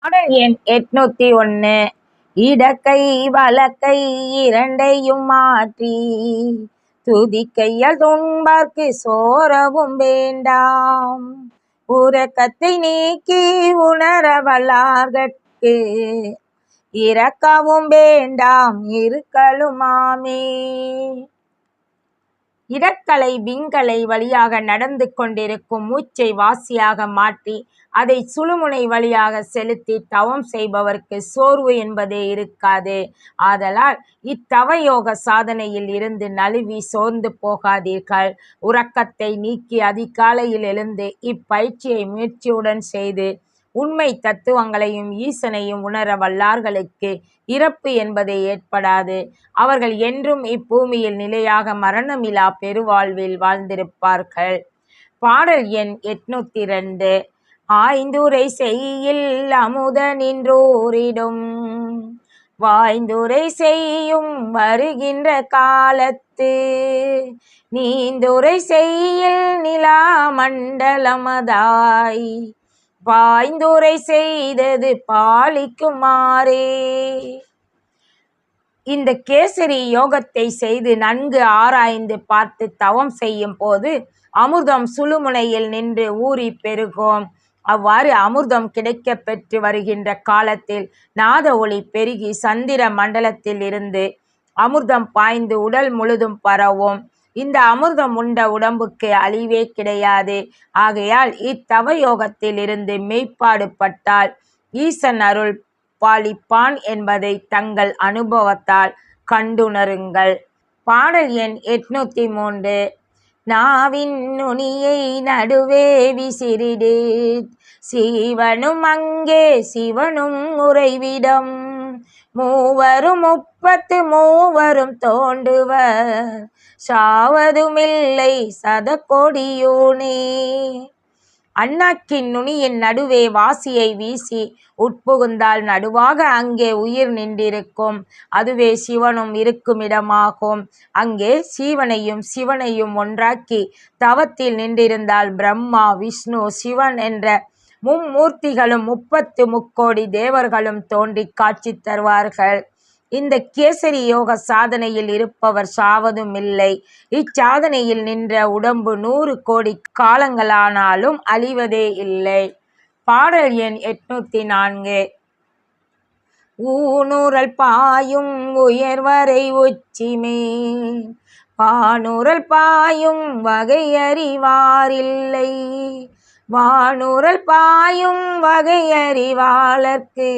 பாடல் எண் எட்நூத்தி ஒன்னு இடக்கை வலக்கை இரண்டையும் மாற்றி. துதிக்கையால் துன்பார்க்கு சோரவும் வேண்டாம். உறக்கத்தை நீக்கி உணர வல்லார்கட்கு. இறக்கவும் வேண்டாம் இருக்கலுமாமே இடக்கலை விண்கலை வழியாக நடந்து கொண்டிருக்கும் மூச்சை வாசியாக மாற்றி அதை சுழுமுனை வழியாக செலுத்தி தவம் செய்பவர்க்கு சோர்வு என்பதே இருக்காது. ஆதலால் இத்தவ யோக சாதனையில் இருந்து நழுவி சோர்ந்து போகாதீர்கள். உறக்கத்தை நீக்கி அதிகாலையில் எழுந்து இப்பயிற்சியை முயற்சியுடன் செய்து உண்மை தத்துவங்களையும் ஈசனையும் உணர வல்லார்களுக்கு இறப்பு என்பதே ஏற்படாது. அவர்கள் என்றும் இப்பூமியில் நிலையாக மரணமிலா பெருவாழ்வில் வாழ்ந்திருப்பார்கள். பாடல் எண் எட்நூத்தி ரெண்டு ஆய்ந்துரை செய்யில் அமுத நின்றோரிடும். வாய்ந்துரை செய்யும் வருகின்ற காலத்து. நீந்துரை செய்யில் நிலா மண்டலமதாய். பாய்ந்துரை செய்தது பாலிக்குமாறே. இந்த கேசரி யோகத்தை செய்து நன்கு ஆராய்ந்து பார்த்து தவம் செய்யும் போது அமிர்தம் சுழுமுனையில் நின்று ஊறி பெருகும். அவ்வாறு அமிர்தம் கிடைக்க பெற்று வருகின்ற காலத்தில் நாத ஒளி பெருகி சந்திர மண்டலத்தில் இருந்து அமிர்தம் பாய்ந்து உடல் முழுதும் பரவும். இந்த அமிர்தம் உண்ட உடம்புக்கு அழிவே கிடையாது. ஆகையால் இத்தவயோகத்தில் இருந்து மெய்ப்பாடு பட்டால் ஈசன் அருள் பாலிப்பான் என்பதை தங்கள் அனுபவத்தால் கண்டுணருங்கள். பாடல் எண் எட்நூத்தி மூன்று. நாவின் நுனியை நடுவே விசிறிடு. சிவனும் அங்கே சிவனும் உறைவிடம். மூவரும் முப்பத்து மூவரும் தோண்டுவர் சாவதுமில்லை சத சதக்கொடியோனே. அண்ணாக்கின் நுனியின் நடுவே வாசியை வீசி உட்புகுந்தால் நடுவாக அங்கே உயிர் நின்றிருக்கும். அதுவே சிவனும் இருக்கும் இடமாகும். அங்கே சீவனையும் சிவனையும் ஒன்றாக்கி தவத்தில் நின்றிருந்தால் பிரம்மா விஷ்ணு சிவன் என்ற மும்மூர்த்திகளும் முப்பத்து முக்கோடி தேவர்களும் தோன்றி காட்சி தருவார்கள். இந்த கேசரி யோக சாதனையில் இருப்பவர் சாவதும் இல்லை. இச்சாதனையில் நின்ற உடம்பு நூறு கோடி காலங்களானாலும் அழிவதே இல்லை. பாடல் எண் எட்நூத்தி நான்கு. ஊனூரல் பாயும் உயர்வரை உச்சிமே. பானூரல் பாயும் வகை அறிவாரில்லை வானூரல் பாயும் வகை அறிவாளர்க்கு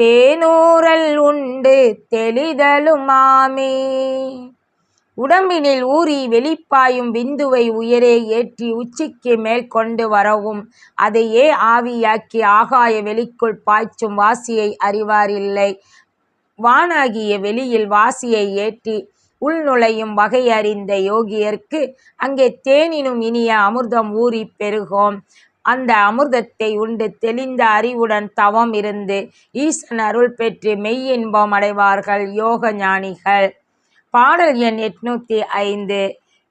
தேனூரல் உண்டு தெளிதலுமாமே. உடம்பினில் ஊறி வெளிப்பாயும் விந்துவை உயரே ஏற்றி உச்சிக்கு மேல் கொண்டு வரவும் அதையே ஆவியாக்கி ஆகாய வெளிக்குள் பாய்ச்சும் வாசியை அறிவாரில்லை வானாகிய வெளியில் வாசியை ஏற்றி உள்நுழையும் வகையறிந்த யோகியர்க்கு அங்கே தேனினும் இனிய அமிர்தம் ஊறி பெருகும். அந்த அமிர்தத்தை உண்டு தெளிந்த அறிவுடன் தவம் இருந்து ஈசன் அருள் பெற்று மெய்யின்பம் அடைவார்கள் யோக ஞானிகள். பாடல் எண் எட்நூத்தி ஐந்து.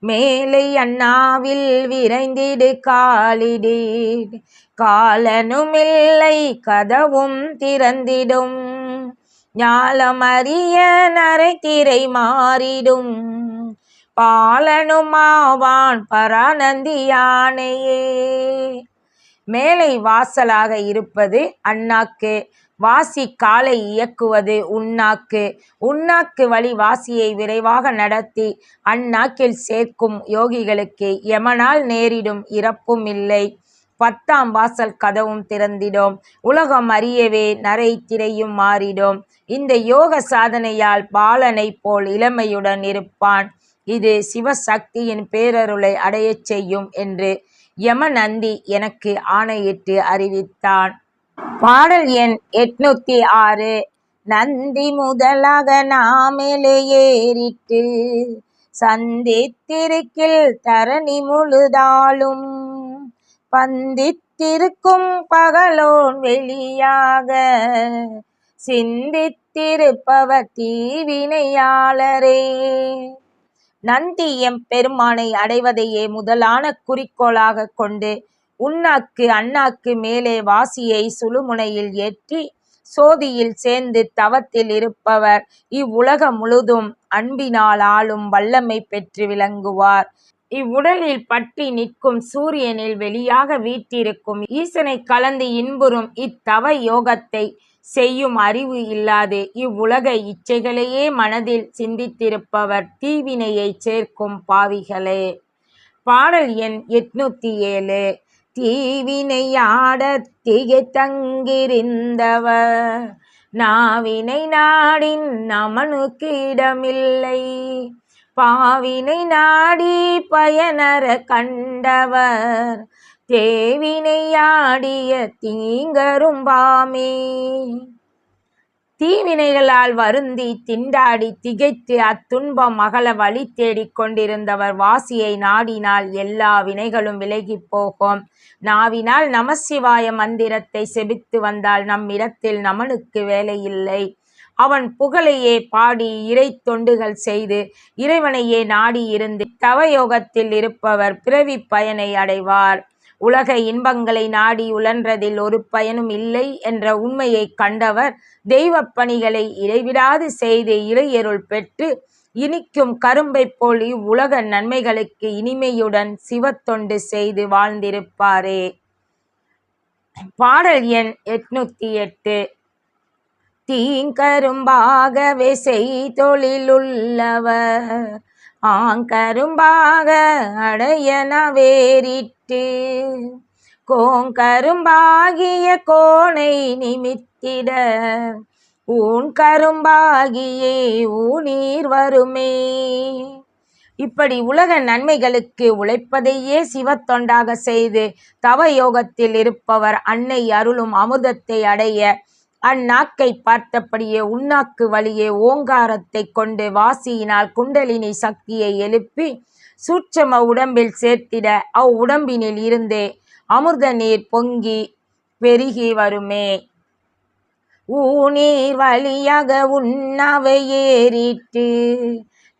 மேலை அண்ணாவில் விரைந்திடு காலிடு காலனுமில்லை கதவும் திறந்திடும். ஞாலமறிய நரைத்திரை மாறிடும். பாலனுமாவான் பரானந்தி யானையே மேலை வாசலாக இருப்பது அண்ணாக்கு. வாசி காலை இயக்குவது உண்ணாக்கு. உண்ணாக்கு வழி வாசியை விரைவாக நடத்தி அந்நாக்கில் சேர்க்கும் யோகிகளுக்கு எமனால் நேரிடும் இறப்பும் இல்லை. பத்தாம் வாசல் கதவும் திறந்திடும். உலகம் அறியவே நரை திரையும் மாறிடும். இந்த யோக சாதனையால் பாலனைப் போல் இளமையுடன் இருப்பான். இது சிவசக்தியின் பேரருளை அடையச் செய்யும் என்று யமநந்தி எனக்கு ஆணையிட்டு அறிவித்தான். பாடல் எண் எட்நூத்தி ஆறு. நந்தி முதலாக நாமேலே ஏறிட்டு சந்தித்திருக்கில் தரணி முழுதாலும் பந்தித்திருக்கும் பகலோன் வெளியாக. சிந்தித்திருப்பவர் தீவினையாளரே. நந்தி எம் பெருமானை அடைவதையே முதலான குறிக்கோளாக கொண்டு உண்ணாக்கு அண்ணாக்கு மேலே வாசியை சுழுமுனையில் ஏற்றி சோதியில் சேர்ந்து தவத்தில் இருப்பவர் இவ்வுலகம் முழுதும் அன்பினால் ஆளும் வல்லமை பெற்று விளங்குவார். இவ்வுடலில் பற்றி நிற்கும் சூரியனில் வெளியாக வீற்றிருக்கும் ஈசனை கலந்து இன்புறும் இத்தவ யோகத்தை செய்யும் அறிவு இல்லாது இவ்வுலக இச்சைகளையே மனதில் சிந்தித்திருப்பவர் தீவினையைச் சேர்க்கும் பாவிகளே. பாடல் எண் எட்நூத்தி ஏழு. தீவினையாடத் திகைத்தங்கிருந்தவர் நாவினை நாடின் நமனுக்கு இடமில்லை. பாவினை நாடி பயனர கண்டவர் தேவினையாடிய தீங்கரும்பாமே தீவினைகளால் வருந்தி திண்டாடி திகைத்து அத்துன்பம் அகல வழி தேடிக் கொண்டிருந்தவர் வாசியை நாடினால் எல்லா வினைகளும் விலகிப் போகும். நாவினால் நமசிவாய மந்திரத்தை செபித்து வந்தால் நம்மிடத்தில் நமனுக்கு வேலையில்லை. அவன் புகழையே பாடி இறை தொண்டுகள் செய்து இறைவனையே நாடி இருந்து தவயோகத்தில் இருப்பவர் பிறவி பயனை அடைவார். உலக இன்பங்களை நாடி உழன்றதில் ஒரு பயனும் இல்லை என்ற உண்மையை கண்டவர் தெய்வப் பணிகளை இடைவிடாது செய்து இறையருள் பெற்று இனிக்கும் கரும்பைப் போல் இவ்வுலக நன்மைகளுக்கு இனிமையுடன் சிவத்தொண்டு செய்து வாழ்ந்திருப்பாரே. பாடல் எண் எட்நூத்தி எட்டு. தீங்கரும்பாகவே செய்தொழிலுள்ளவர். ஆங்கரும்பாக அடையன வேறிட்டு கோங்கரும்பாகிய கோணை நிமித்திட ஊன் கரும்பாகியே ஊனீர் வருமே. இப்படி உலக நன்மைகளுக்கு உழைப்பதையே சிவத்தொண்டாக செய்து தவ யோகத்தில் இருப்பவர் அன்னை அருளும் அமுதத்தை அடைய அந்நாக்கை பார்த்தபடியே உண்ணாக்கு வழியே ஓங்காரத்தை கொண்டு வாசியினால் குண்டலினி சக்தியை எழுப்பி சூட்சம உடம்பில் சேர்த்திட அவ்வுடம்பினில் இருந்தே அமிர்த நீர் பொங்கி பெருகி வருமே. ஊநீர் வழியாக உண்ணாவை ஏறிட்டு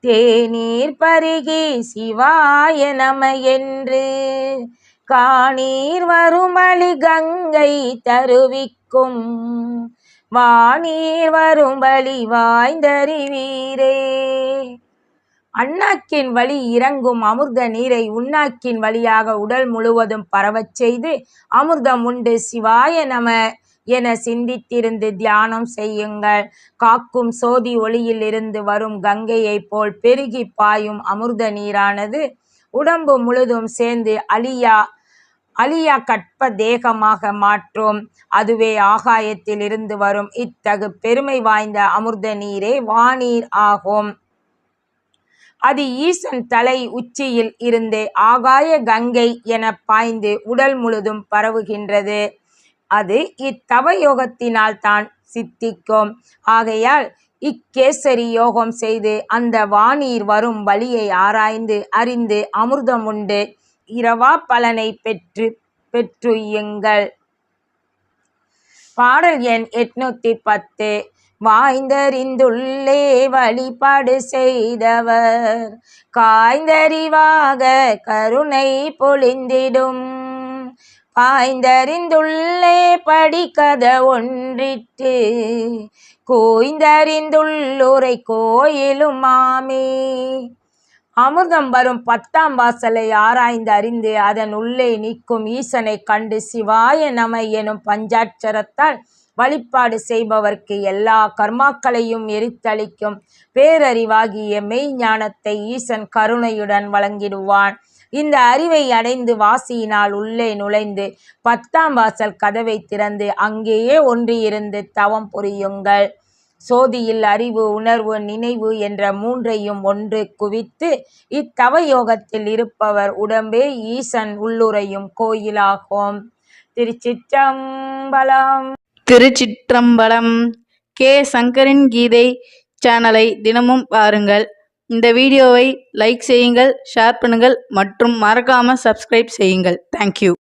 தேநீர் பருகி சிவாய நம என்று காணீர் வருமளி கங்கை தருவிக்கும் வானீர் வரும்பலி வாய்ந்தறிவீரே. அண்ணாக்கின் வழி இறங்கும் அமிர்த நீரை உண்ணாக்கின் வழியாக உடல் முழுவதும் பரவச் செய்து அமிர்தம் உண்டு. சிவாய நம என சிந்தித்திருந்து தியானம் செய்யுங்கள். காக்கும் சோதி ஒளியில் இருந்து வரும் கங்கையைப் போல் பெருகி பாயும் அமிர்த நீரானது உடம்பு முழுதும் சேர்ந்து அழியா அழியா கற்ப தேகமாக மாற்றும். அதுவே ஆகாயத்தில் இருந்து வரும். இத்தகு பெருமை வாய்ந்த அமிர்த நீரே வானீர் ஆகும். அது ஈசன் தலை உச்சியில் இருந்து ஆகாய கங்கை என பாய்ந்து உடல் முழுதும் பரவுகின்றது. அது இத்தவ யோகத்தினால் தான் சித்திக்கும். ஆகையால் இக்கேசரி யோகம் செய்து அந்த வானீர் வரும் வழியை ஆராய்ந்து அறிந்து அமிர்தம் உண்டு. இரவா பலனை பெற்று பெற்றுயுங்கள். பாடல் எண் எட்நூத்தி பத்து. வாய்ந்தறிந்துள்ளே வழிபாடு செய்தவர் காய்ந்தறிவாக கருணை பொழிந்திடும். பாய்ந்தறிந்துள்ளே படிக்கத ஒன்றிட்டு கோய்ந்தறிந்துள்ளுரை கோயிலும் மாமே அமிர்தம் வரும் பத்தாம் வாசலை ஆராய்ந்து அறிந்து அதன் உள்ளே நிற்கும் ஈசனை கண்டு சிவாய நம எனும் பஞ்சாட்சரத்தால் வழிபாடு செய்பவர்க்கு எல்லா கர்மாக்களையும் எரித்தளிக்கும் பேரறிவாகிய மெய் ஞானத்தை ஈசன் கருணையுடன் வழங்கிடுவான். இந்த அறிவை அடைந்து வாசியினால் உள்ளே நுழைந்து பத்தாம் வாசல் கதவை திறந்து அங்கேயே ஒன்றியிருந்து தவம் புரியுங்கள். சோதியில் அறிவு உணர்வு நினைவு என்ற மூன்றையும் ஒன்று குவித்து இத்தவ யோகத்தில் இருப்பவர் உடம்பே ஈசன் உள்ளுரையும் கோயிலாகும். திருச்சிற்றம்பலம். திருச்சிற்றம்பலம். கே. சங்கரின் கீதை சேனலை தினமும் பாருங்கள். இந்த வீடியோவை லைக் செய்யுங்கள் ஷேர் பண்ணுங்கள் மற்றும் மறக்காமல் சப்ஸ்கிரைப் செய்யுங்கள். தேங்க்யூ